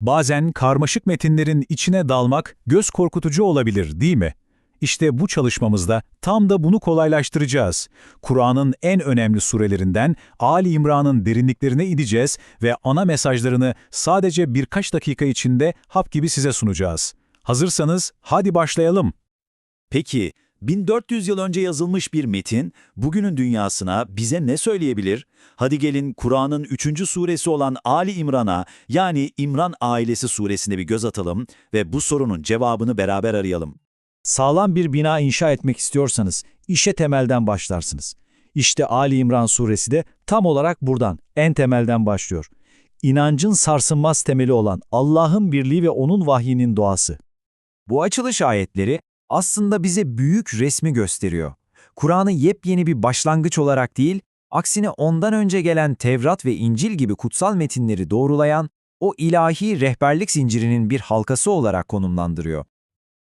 Bazen karmaşık metinlerin içine dalmak göz korkutucu olabilir, değil mi? İşte bu çalışmamızda tam da bunu kolaylaştıracağız. Kur'an'ın en önemli surelerinden Ali İmran'ın derinliklerine ineceğiz ve ana mesajlarını sadece birkaç dakika içinde hap gibi size sunacağız. Hazırsanız hadi başlayalım. Peki, 1400 yıl önce yazılmış bir metin, bugünün dünyasına bize ne söyleyebilir? Hadi gelin Kur'an'ın 3. suresi olan Ali İmran'a, yani İmran Ailesi suresine bir göz atalım ve bu sorunun cevabını beraber arayalım. Sağlam bir bina inşa etmek istiyorsanız işe temelden başlarsınız. İşte Ali İmran suresi de tam olarak buradan, en temelden başlıyor. İnancın sarsılmaz temeli olan Allah'ın birliği ve O'nun vahyinin doğası. Bu açılış ayetleri aslında bize büyük resmi gösteriyor. Kur'an'ı yepyeni bir başlangıç olarak değil, aksine ondan önce gelen Tevrat ve İncil gibi kutsal metinleri doğrulayan o ilahi rehberlik zincirinin bir halkası olarak konumlandırıyor.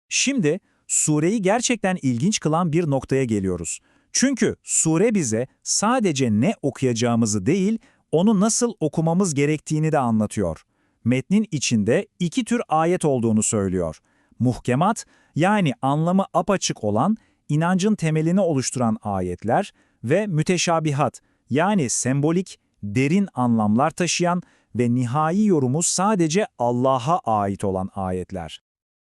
Şimdi sureyi gerçekten ilginç kılan bir noktaya geliyoruz. Çünkü sure bize sadece ne okuyacağımızı değil, onu nasıl okumamız gerektiğini de anlatıyor. Metnin içinde iki tür ayet olduğunu söylüyor. Muhkemat, yani anlamı apaçık olan, inancın temelini oluşturan ayetler ve müteşabihat, yani sembolik, derin anlamlar taşıyan ve nihai yorumu sadece Allah'a ait olan ayetler.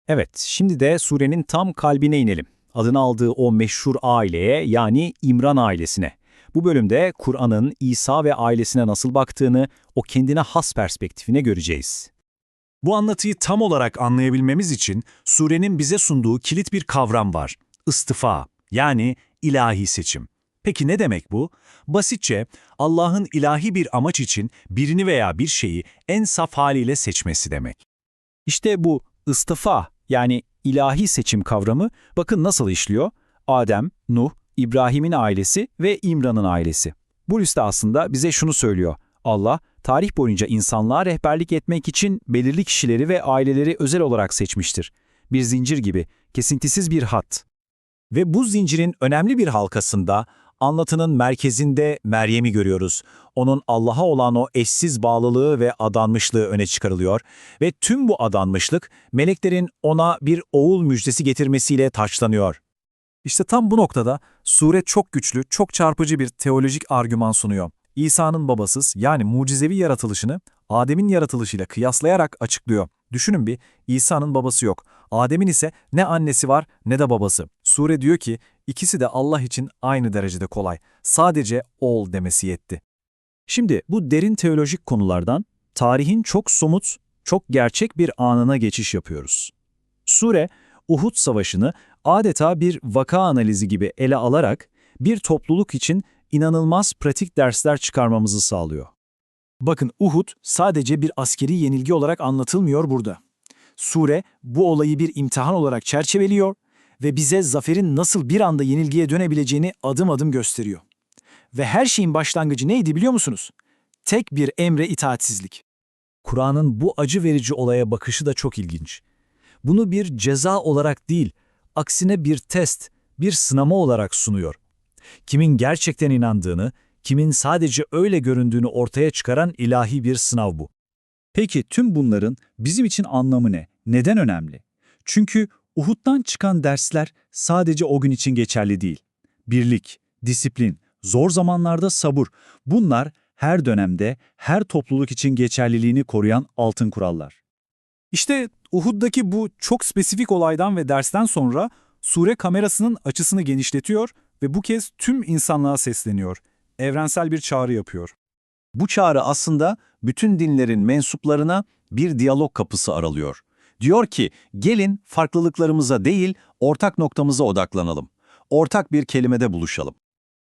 Evet, şimdi de surenin tam kalbine inelim. Adını aldığı o meşhur aileye yani İmran ailesine. Bu bölümde Kur'an'ın İsa ve ailesine nasıl baktığını, o kendine has perspektifine göreceğiz. Bu anlatıyı tam olarak anlayabilmemiz için surenin bize sunduğu kilit bir kavram var. Istifa, yani ilahi seçim. Peki ne demek bu? Basitçe Allah'ın ilahi bir amaç için birini veya bir şeyi en saf haliyle seçmesi demek. İşte bu istifa yani ilahi seçim kavramı bakın nasıl işliyor? Adem, Nuh, İbrahim'in ailesi ve İmran'ın ailesi. Bu liste aslında bize şunu söylüyor. Allah, tarih boyunca insanlığa rehberlik etmek için belirli kişileri ve aileleri özel olarak seçmiştir. Bir zincir gibi, kesintisiz bir hat. Ve bu zincirin önemli bir halkasında, anlatının merkezinde Meryem'i görüyoruz. Onun Allah'a olan o eşsiz bağlılığı ve adanmışlığı öne çıkarılıyor ve tüm bu adanmışlık meleklerin ona bir oğul müjdesi getirmesiyle taçlanıyor. İşte tam bu noktada sure çok güçlü, çok çarpıcı bir teolojik argüman sunuyor. İsa'nın babasız yani mucizevi yaratılışını Adem'in yaratılışıyla kıyaslayarak açıklıyor. Düşünün bir, İsa'nın babası yok. Adem'in ise ne annesi var ne de babası. Sure diyor ki ikisi de Allah için aynı derecede kolay. Sadece ol demesi yetti. Şimdi bu derin teolojik konulardan tarihin çok somut, çok gerçek bir anına geçiş yapıyoruz. Sure, Uhud Savaşı'nı adeta bir vaka analizi gibi ele alarak bir topluluk için inanılmaz pratik dersler çıkarmamızı sağlıyor. Bakın Uhud sadece bir askeri yenilgi olarak anlatılmıyor burada. Sure bu olayı bir imtihan olarak çerçeveliyor ve bize zaferin nasıl bir anda yenilgiye dönebileceğini adım adım gösteriyor. Ve her şeyin başlangıcı neydi biliyor musunuz? Tek bir emre itaatsizlik. Kur'an'ın bu acı verici olaya bakışı da çok ilginç. Bunu bir ceza olarak değil, aksine bir test, bir sınama olarak sunuyor. Kimin gerçekten inandığını, kimin sadece öyle göründüğünü ortaya çıkaran ilahi bir sınav bu. Peki tüm bunların bizim için anlamı ne? Neden önemli? Çünkü Uhud'dan çıkan dersler sadece o gün için geçerli değil. Birlik, disiplin, zor zamanlarda sabır, bunlar her dönemde, her topluluk için geçerliliğini koruyan altın kurallar. İşte Uhud'daki bu çok spesifik olaydan ve dersten sonra sure kamerasının açısını genişletiyor ve bu kez tüm insanlığa sesleniyor. Evrensel bir çağrı yapıyor. Bu çağrı aslında bütün dinlerin mensuplarına bir diyalog kapısı aralıyor. Diyor ki, gelin farklılıklarımıza değil, ortak noktamıza odaklanalım. Ortak bir kelimede buluşalım.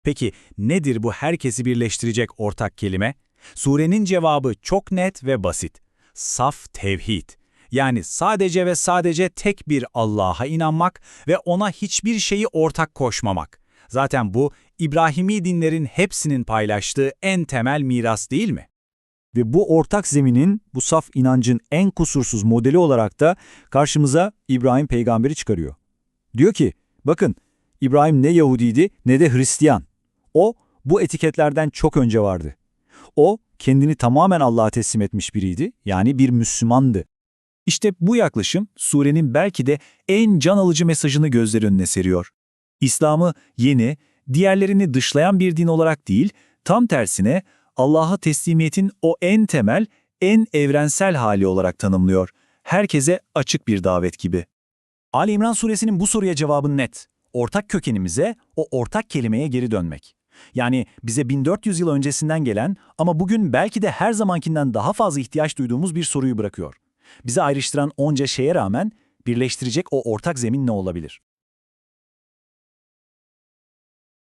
Peki nedir bu herkesi birleştirecek ortak kelime? Surenin cevabı çok net ve basit. Saf tevhid. Yani sadece ve sadece tek bir Allah'a inanmak ve ona hiçbir şeyi ortak koşmamak. Zaten bu İbrahimi dinlerin hepsinin paylaştığı en temel miras değil mi? Ve bu ortak zeminin, bu saf inancın en kusursuz modeli olarak da karşımıza İbrahim peygamberi çıkarıyor. Diyor ki, bakın İbrahim ne Yahudiydi ne de Hristiyan. O, bu etiketlerden çok önce vardı. O, kendini tamamen Allah'a teslim etmiş biriydi, yani bir Müslümandı. İşte bu yaklaşım, surenin belki de en can alıcı mesajını gözler önüne seriyor. İslam'ı yeni, diğerlerini dışlayan bir din olarak değil, tam tersine Allah'a teslimiyetin o en temel, en evrensel hali olarak tanımlıyor. Herkese açık bir davet gibi. Ali İmran suresinin bu soruya cevabı net. Ortak kökenimize, o ortak kelimeye geri dönmek. Yani bize 1400 yıl öncesinden gelen ama bugün belki de her zamankinden daha fazla ihtiyaç duyduğumuz bir soruyu bırakıyor. Bizi ayrıştıran onca şeye rağmen birleştirecek o ortak zemin ne olabilir?